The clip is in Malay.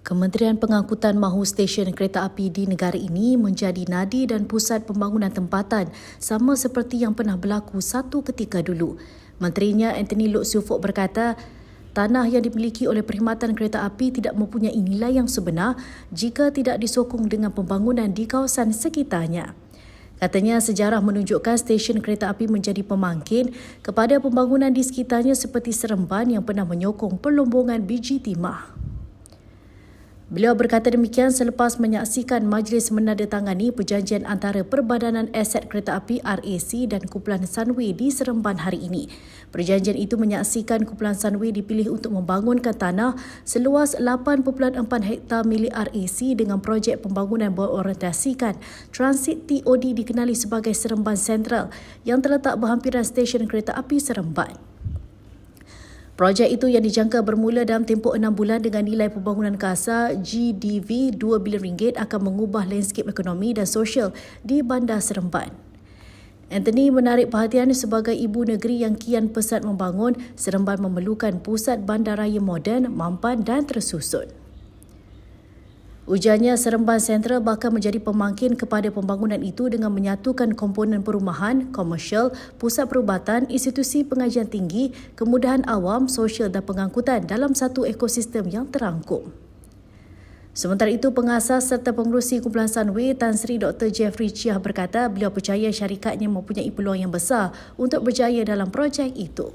Kementerian Pengangkutan mahu stesen kereta api di negara ini menjadi nadi dan pusat pembangunan tempatan sama seperti yang pernah berlaku satu ketika dulu. Menterinya Anthony Lok Sufok berkata, tanah yang dimiliki oleh perkhidmatan kereta api tidak mempunyai nilai yang sebenar jika tidak disokong dengan pembangunan di kawasan sekitarnya. Katanya sejarah menunjukkan stesen kereta api menjadi pemangkin kepada pembangunan di sekitarnya seperti Seremban yang pernah menyokong perlombongan biji timah. Beliau berkata demikian selepas menyaksikan majlis menandatangani perjanjian antara Perbadanan Aset Kereta Api RAC dan Kumpulan Sunway di Seremban hari ini. Perjanjian itu menyaksikan Kumpulan Sunway dipilih untuk membangunkan tanah seluas 8.4 hektar milik RAC dengan projek pembangunan berorientasikan transit TOD dikenali sebagai Seremban Central yang terletak berhampiran stesen kereta api Seremban. Projek itu yang dijangka bermula dalam tempoh enam bulan dengan nilai pembangunan kasar GDV 2 bilion ringgit akan mengubah landscape ekonomi dan sosial di Bandar Seremban. Anthony menarik perhatian sebagai ibu negeri yang kian pesat membangun, Seremban memerlukan pusat bandaraya moden, mampan dan tersusun. Ujarnya Seremban Sentral bakal menjadi pemangkin kepada pembangunan itu dengan menyatukan komponen perumahan, komersial, pusat perubatan, institusi pengajian tinggi, kemudahan awam, sosial dan pengangkutan dalam satu ekosistem yang terangkum. Sementara itu, pengasas serta pengurusi kumpulan Sunway Tan Sri Dr. Jeffrey Chiah berkata beliau percaya syarikatnya mempunyai peluang yang besar untuk berjaya dalam projek itu.